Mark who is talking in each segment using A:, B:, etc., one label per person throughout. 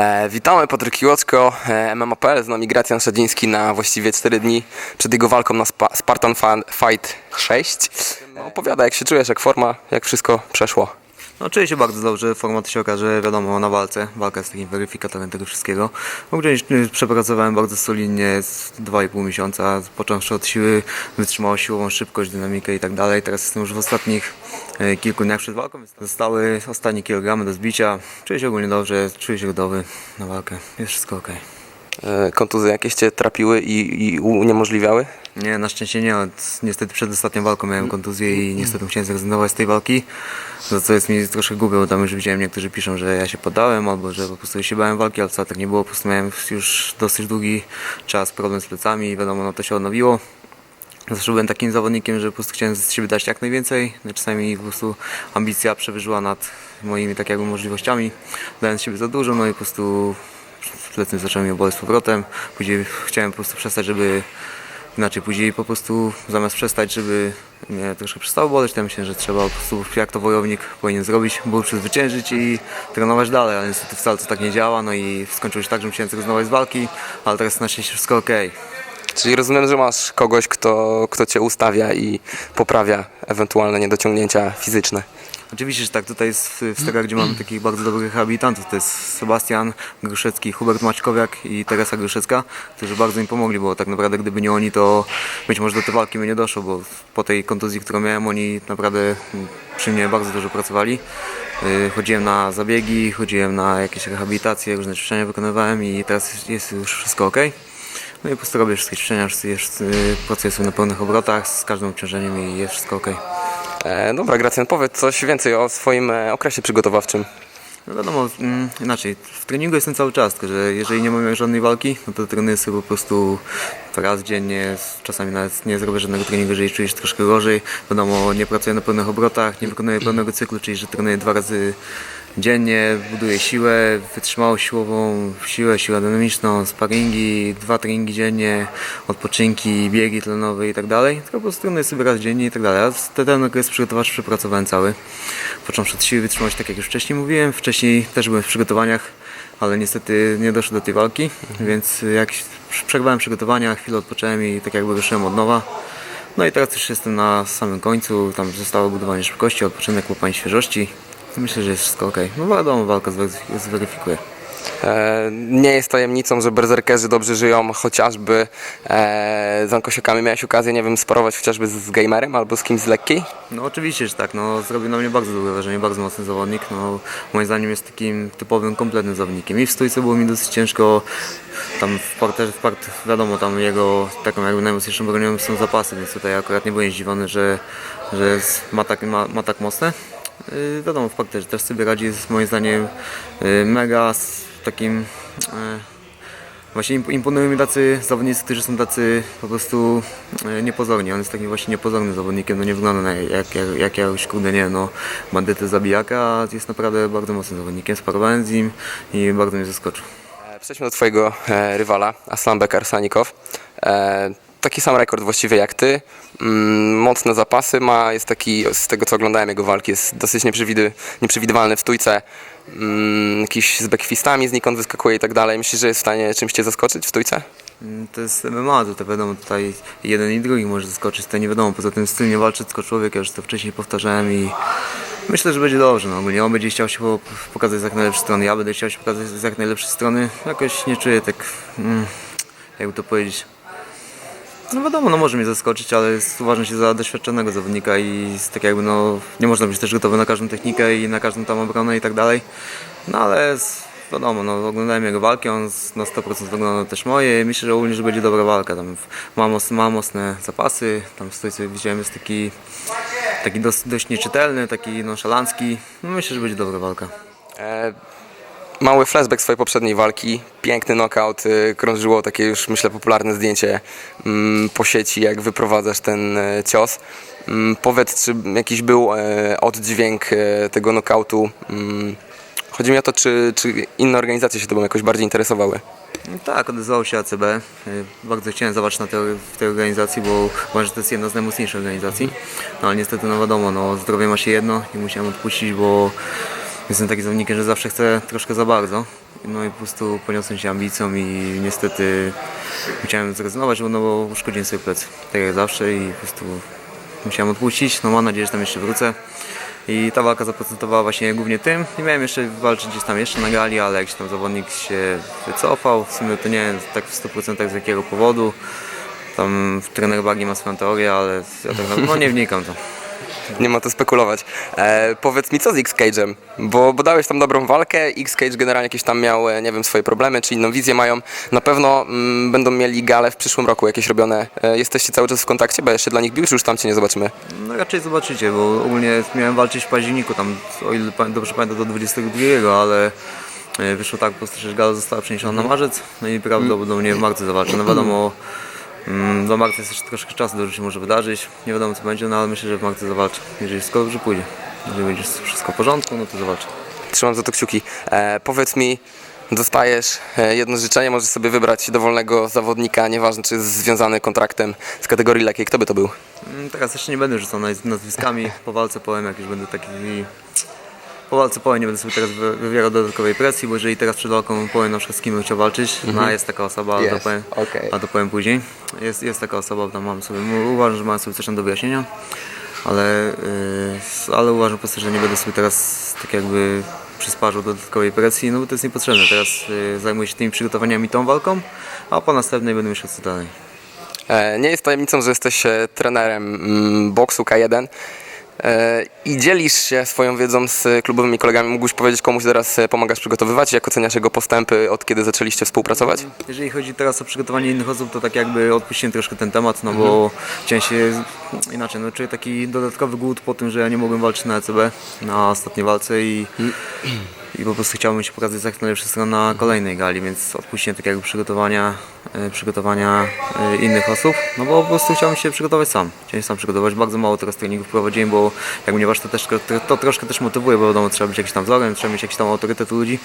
A: E, witamy, Patryk Kiłoczko, e, MMA.pl, z nami Gracjan Szadziński na właściwie 4 dni przed jego walką na Spa- Spartan Fa- Fight 6. No, opowiada, jak się czujesz, jak forma, jak wszystko przeszło.
B: No, czuję się bardzo dobrze, format się okaże, wiadomo, na walce. Walka jest takim weryfikatorem tego wszystkiego. W ogóle y, przepracowałem bardzo solidnie z 2,5 miesiąca, począwszy od siły, wytrzymałość siłową, szybkość, dynamikę i tak dalej. Teraz jestem już w ostatnich e, kilku dniach przed walką. Zostały ostatnie kilogramy do zbicia. Czuję się ogólnie dobrze, czuję się gotowy na walkę. Jest wszystko ok.
A: E, kontuzje jakieś cię trapiły i, i uniemożliwiały?
B: Nie, na szczęście nie. Niestety przed ostatnią walką miałem kontuzję i niestety musiałem zrezygnować z tej walki. Za co jest mi troszkę głupio, bo tam już widziałem niektórzy piszą, że ja się poddałem albo że po prostu się bałem walki, ale wcale tak nie było. Po prostu miałem już dosyć długi czas problem z plecami i wiadomo, no to się odnowiło. Zawsze byłem takim zawodnikiem, że po prostu chciałem z siebie dać jak najwięcej. No, Czasami po prostu ambicja przewyżyła nad moimi tak jakby możliwościami. Z siebie za dużo, no i po prostu plecy zaczęły mnie boleć z powrotem. Później chciałem po prostu przestać, żeby inaczej później po prostu zamiast przestać, żeby mnie troszkę przestało boleć, to ja myślę, że trzeba po prostu jak to wojownik powinien zrobić, było przezwyciężyć i trenować dalej, ale niestety wcale to tak nie działa, no i skończyło się tak, że musiałem zrezygnować z walki, ale teraz na szczęście wszystko ok.
A: Czyli rozumiem, że masz kogoś, kto, kto cię ustawia i poprawia ewentualne niedociągnięcia fizyczne.
B: Oczywiście, że tak, tutaj jest w, w Stegach, gdzie mamy takich bardzo dobrych rehabilitantów, to jest Sebastian Gruszecki, Hubert Maćkowiak i Teresa Gruszecka, którzy bardzo mi pomogli, bo tak naprawdę gdyby nie oni, to być może do tej walki by nie doszło, bo po tej kontuzji, którą miałem, oni naprawdę przy mnie bardzo dużo pracowali. Yy, Chodziłem na zabiegi, chodziłem na jakieś rehabilitacje, różne ćwiczenia wykonywałem i teraz jest- już wszystko ok. No i po prostu robię wszystkie ćwiczenia, yy, pracuję sobie na pełnych obrotach z każdym obciążeniem i jest wszystko ok.
A: E, dobra, Gracjan, powiedz coś więcej o swoim e, okresie przygotowawczym.
B: No wiadomo, mm, inaczej, w treningu jestem cały czas, tylko że jeżeli nie mam żadnej walki, no to trenuję sobie po prostu raz dziennie, czasami nawet nie zrobię żadnego treningu, jeżeli czuję się troszkę gorzej. Wiadomo, nie pracuję na pełnych obrotach, nie wykonuję pełnego cyklu, czyli że trenuję dwa razy dziennie, buduję siłę, wytrzymałość siłową, siłę, siłę dynamiczną, sparingi, dwa treningi dziennie, odpoczynki, biegi tlenowe i tak dalej. Tylko po prostu trenuję sobie raz dziennie i tak dalej. A ten- okres przygotowawczy przepracowałem cały. Począwszy od siły wytrzymałość, tak jak już wcześniej mówiłem. Wcześniej też byłem w przygotowaniach, ale niestety nie doszło do tej walki, więc jak przerwałem przygotowania, chwilę odpocząłem i tak jakby ruszyłem od nowa. No i teraz już jestem na samym końcu, tam zostało budowanie szybkości, odpoczynek, łapanie świeżości. Myślę, że jest wszystko ok. No wiadomo, walka zweryf- zweryfikuje.
A: Nie jest tajemnicą, że berserkerzy dobrze żyją chociażby e, z ankosiakami. Miałeś okazję, nie wiem, sparować chociażby z gamerem albo z kimś z lekkiej?
B: No oczywiście, że tak, no zrobił na mnie bardzo duże wrażenie, bardzo mocny zawodnik, no moim zdaniem jest takim typowym, kompletnym zawodnikiem i w stójce było mi dosyć ciężko, tam w parterze, w part, wiadomo, tam jego taką jakby najmocniejszą bronią są zapasy, więc tutaj akurat nie byłem zdziwiony, że, że jest, ma, tak, ma, ma tak mocne. Yy, wiadomo, w parterze też sobie radzi, jest moim zdaniem yy, mega z takim... Yy, Właśnie imp- imponują mi tacy zawodnicy, którzy są tacy po prostu e, niepozorni. On jest takim właśnie niepozornym zawodnikiem, no nie wygląda na jak, jak, jak ja już kurde nie no bandyty zabijaka, a jest naprawdę bardzo mocnym zawodnikiem. Sparowałem z nim i bardzo mnie zaskoczył.
A: E, Przejdźmy do twojego e, rywala, Aslanbek Arsanikow. Taki sam rekord właściwie jak ty. Mm, mocne zapasy ma, jest taki, z tego co oglądałem jego walki, jest dosyć nieprzewidy, nieprzewidywalny w stójce. Mm, jakiś z bekwistami znikąd wyskakuje i tak dalej. Myślisz, że jest w stanie czymś cię zaskoczyć w stójce?
B: Mm, To jest MMA, to, to wiadomo, tutaj jeden i drugi może zaskoczyć, to nie wiadomo, poza tym styl nie walczy tylko człowiek, ja już to wcześniej powtarzałem i myślę, że będzie dobrze, no ogólnie on będzie chciał się po- pokazać z jak najlepszej strony, ja będę chciał się pokazać z jak najlepszej strony, jakoś nie czuję tak, jakby to powiedzieć, no wiadomo, no może mnie zaskoczyć, ale jest, uważam się za doświadczonego zawodnika i jest tak jakby no, nie można być też gotowy na każdą technikę i na każdą tam obronę i tak dalej. No ale z- wiadomo, no, oglądałem jego walki, on na 100% wygląda też moje i myślę, że ogólnie, że będzie dobra walka. Tam ma, moc, ma mocne zapasy, tam w stójce widziałem jest taki, taki dość, dość nieczytelny, taki nonszalancki. No, myślę, że będzie dobra walka.
A: E, mały flashback swojej poprzedniej walki, piękny knockout, y, krążyło takie już myślę popularne zdjęcie mm, po sieci, jak wyprowadzasz ten e, cios. Mm, powiedz, czy jakiś był e, oddźwięk e, tego knockoutu? Mm, chodzi mi o to, czy, czy inne organizacje się tobą jakoś bardziej interesowały?
B: No Tak, odezwał się ACB. Y, Bardzo chciałem zobaczyć na te, w tej organizacji, bo uważam, że to jest jedna z najmocniejszych organizacji. No ale niestety, no wiadomo, no, zdrowie ma się jedno i musiałem odpuścić, bo jestem taki zawodnikiem, że zawsze chcę troszkę za bardzo. No i po prostu poniosłem się ambicją i niestety musiałem zrezygnować, no, bo uszkodziłem sobie plecy. Tak jak zawsze i po prostu musiałem odpuścić. No mam nadzieję, że tam jeszcze wrócę. I ta walka zaprocentowała właśnie głównie tym. Nie miałem jeszcze walczyć gdzieś tam jeszcze na gali, ale jakiś tam zawodnik się wycofał. W sumie to nie wiem tak w 100% z jakiego powodu. Tam trener Bagi ma swoją teorię, ale ja tak no, nie wnikam to.
A: Nie ma to spekulować. E, powiedz mi, co z X-Cage'em? Bo, bo dałeś tam dobrą walkę, X-Cage generalnie jakieś tam miał, e, nie wiem, swoje problemy, czy inną wizję mają. Na pewno mm, będą mieli gale w przyszłym roku jakieś robione. E, jesteście cały czas w kontakcie? Bo jeszcze dla nich bił, czy już tam cię nie zobaczymy?
B: No raczej zobaczycie, bo ogólnie miałem walczyć w październiku, tam o ile dobrze pamiętam do 22, ale e, wyszło tak po prostu, że gala została przeniesiona na marzec, no i prawdopodobnie w marcu zawalczę. No wiadomo, do marca jest jeszcze troszkę czasu, dużo się może wydarzyć, nie wiadomo co będzie, no ale myślę, że w marcu zawalczę, jeżeli wszystko dobrze pójdzie. Jeżeli będzie wszystko w porządku, no to zawalczę.
A: Trzymam za to kciuki. E, powiedz mi, dostajesz e, jedno życzenie, możesz sobie wybrać dowolnego zawodnika, nieważne czy jest związany kontraktem z kategorii lekkiej. Kto by to był?
B: Mm, Teraz jeszcze nie będę rzucał naz- nazwiskami, po walce powiem, jak już będę taki... Po walce powiem, nie będę sobie teraz wy- wywierał dodatkowej presji, bo jeżeli teraz przed walką powiem na przykład z kim bym chciał walczyć, no a jest taka osoba, ale to
A: Jest,
B: powiem,
A: okej.
B: a to powiem później. Jest, jest taka osoba, tam mam sobie, uważam, że mam sobie coś tam do wyjaśnienia, ale, yy, ale uważam po prostu, że nie będę sobie teraz tak jakby przysparzał dodatkowej presji, no bo to jest niepotrzebne. Teraz yy, zajmuję się tymi przygotowaniami tą walką, a po następnej będę myślał co dalej.
A: Nie jest tajemnicą, że jesteś e, trenerem mm, boksu K1 e, i dzielisz się swoją wiedzą z klubowymi kolegami. Mógłbyś powiedzieć, komuś teraz e, pomagasz przygotowywać? Jak oceniasz jego postępy, od kiedy zaczęliście współpracować?
B: Jeżeli chodzi teraz o przygotowanie innych osób, to tak jakby odpuściłem troszkę ten temat, no bo chciałem się inaczej, no czuję taki dodatkowy głód po tym, że ja nie mogłem walczyć na ECB na ostatniej walce i, i po prostu chciałbym się pokazać z jak najlepszej strony na kolejnej gali, więc odpuściłem tak jakby przygotowania, e, przygotowania e, innych osób, no bo po prostu chciałem się przygotować sam. Chciałem się sam przygotować, bardzo mało teraz treningów prowadziłem, bo jak mnie to też to, to troszkę też motywuje, bo wiadomo, trzeba być jakimś tam wzorem, trzeba mieć jakiś tam autorytet ludzi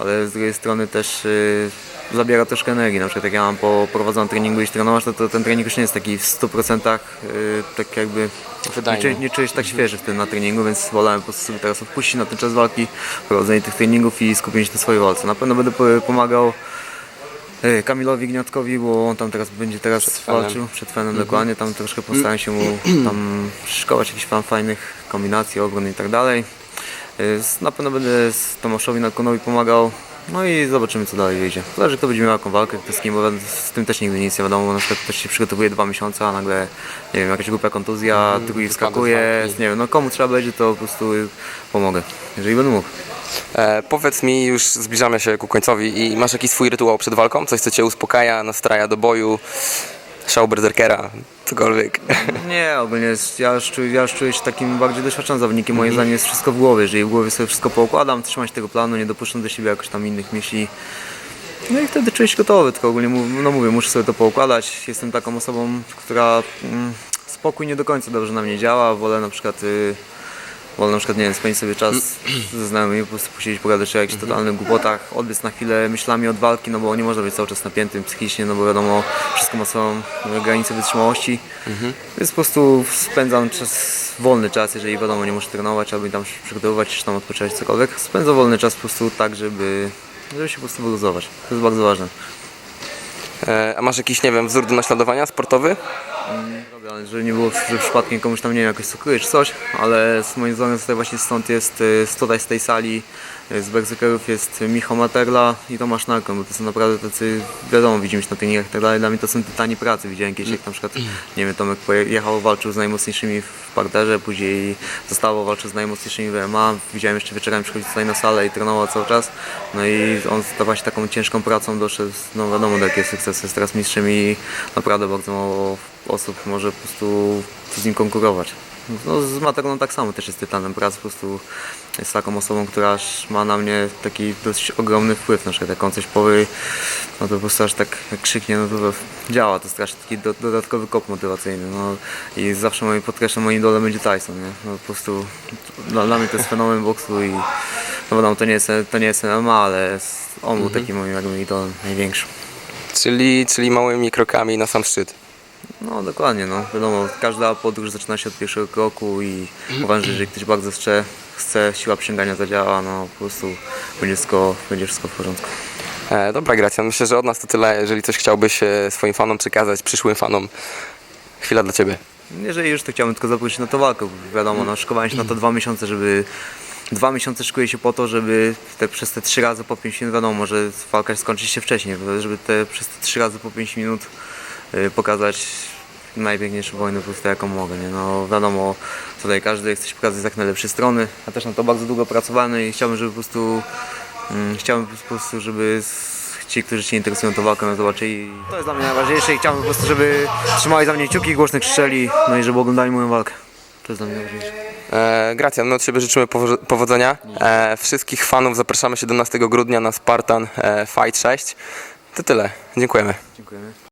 B: ale z drugiej strony też y, zabiera troszkę energii. Na przykład jak ja mam po prowadzonym treningu iść trenować, to, to ten trening już nie jest taki w 100% y, tak jakby nie, nie czuję się tak świeży w tym na treningu, więc wolałem po prostu sobie teraz odpuścić na ten czas walki, prowadzenie tych treningów i skupienie się na swojej walce. Na pewno będę po- pomagał y, Kamilowi Gniotkowi, bo on tam teraz będzie teraz
A: Fenem.
B: walczył przed Fenem dokładnie, tam troszkę postaram się mu tam szkołać jakichś tam fajnych kombinacji, obron i tak dalej. Na pewno będę z Tomaszowi Nakonowi pomagał. No i zobaczymy co dalej wyjdzie. Zależy kto będzie miał jaką walkę, kto z kim, bo z tym też nigdy nic nie wiadomo, bo na przykład ktoś się przygotowuje dwa miesiące, a nagle nie wiem, jakaś głupia kontuzja, drugi wskakuje,
A: z walki.
B: nie wiem, no komu trzeba będzie to po prostu pomogę, jeżeli będę mógł.
A: E, powiedz mi, już zbliżamy się ku końcowi i masz jakiś swój rytuał przed walką? Coś, co cię uspokaja, nastraja do boju? Szał berserkera, cokolwiek.
B: Nie, ogólnie jest, ja, już czuję, ja już czuję się takim bardziej doświadczonym zawodnikiem. Moim zdaniem jest wszystko w głowie. Jeżeli w głowie sobie wszystko poukładam, trzymam się tego planu, nie dopuszczam do siebie jakoś tam innych myśli. No i wtedy czuję się gotowy, tylko ogólnie no mówię, muszę sobie to poukładać. Jestem taką osobą, która mm, spokój nie do końca dobrze na mnie działa. Wolę na przykład y, wolę na przykład, nie wiem, spędzić sobie czas ze znajomymi, po prostu posiedzieć, pogadać o jakichś totalnych głupotach, odbiec na chwilę myślami od walki, no bo nie można być cały czas napiętym psychicznie, no bo wiadomo, wszystko ma swoją granicę wytrzymałości. Więc po prostu spędzam czas, wolny czas, jeżeli wiadomo, nie muszę trenować, albo tam się przygotowywać, czy tam odpoczywać, cokolwiek. Spędzam wolny czas po prostu tak, żeby, żeby się po prostu wyluzować. To jest bardzo ważne.
A: E, a masz jakiś, nie wiem, wzór do naśladowania sportowy?
B: Robię, ale żeby nie było, że przypadkiem komuś tam nie wiem, jakoś sugeruje czy coś, ale z moim zdaniem tutaj właśnie stąd jest, y, tutaj z tej sali, y, z Berserkerów jest Michał Materla i Tomasz Narkon, bo to są naprawdę tacy, wiadomo, widzimy się na treningach i tak dalej, dla mnie to są tytani pracy, widziałem kiedyś jak na przykład, nie wiem, Tomek pojechał, walczył z najmocniejszymi w parterze, później zostało, walczył z najmocniejszymi w MMA, widziałem jeszcze wieczorami przychodzić tutaj na salę i trenował cały czas, no i on właśnie taką ciężką pracą doszedł, no wiadomo, do jakiego sukcesu jest teraz mistrzem i naprawdę bardzo mało osób może po prostu z nim konkurować. No, z Materoną tak samo też jest tytanem pracy, po prostu jest taką osobą, która aż ma na mnie taki dość ogromny wpływ, na przykład jak on coś powie, no to po prostu aż tak krzyknie, no to, działa, to strasznie taki do, dodatkowy kop motywacyjny, no i zawsze moim, podkreślam, moim idolem będzie Tyson, nie? No po prostu dla, dla mnie to jest fenomen boksu i no wiadomo, to nie jest, to nie jest MMA, ale on był takim moim jakby idolem największym.
A: Czyli, czyli małymi krokami na sam szczyt.
B: No dokładnie, no wiadomo, każda podróż zaczyna się od pierwszego kroku i uważam, że jeżeli ktoś bardzo chce, chce, siła przysięgania zadziała, no po prostu będzie wszystko, będzie wszystko w porządku.
A: E, dobra, Gracjan, myślę, że od nas to tyle. Jeżeli coś chciałbyś e, swoim fanom przekazać, przyszłym fanom, chwila dla Ciebie.
B: Jeżeli już to chciałbym tylko zaprosić na to walkę, bo wiadomo, no szykowałem się na to dwa miesiące, żeby dwa miesiące szykuję się po to, żeby te, przez te trzy razy po 5 minut, wiadomo, że walka skończy się wcześniej, żeby te, przez te trzy razy po 5 minut pokazać najpiękniejszą wojnę po prostu jaką mogę, nie? No wiadomo, tutaj każdy chce się pokazać z jak najlepszej strony, ja też na to bardzo długo pracowałem i chciałbym, żeby po prostu mm, chciałbym po prostu, żeby ci, którzy się interesują tą walką, zobaczyli. To jest dla mnie najważniejsze i chciałbym po prostu, żeby trzymali za mnie kciuki, głośno krzyczeli, no i żeby oglądali moją walkę. To jest dla mnie najważniejsze.
A: E, Gracjan, no od Ciebie życzymy powo- powodzenia. E, wszystkich fanów zapraszamy 17 grudnia na Spartan e, Fight 6. To tyle. Dziękujemy.
B: Dziękujemy.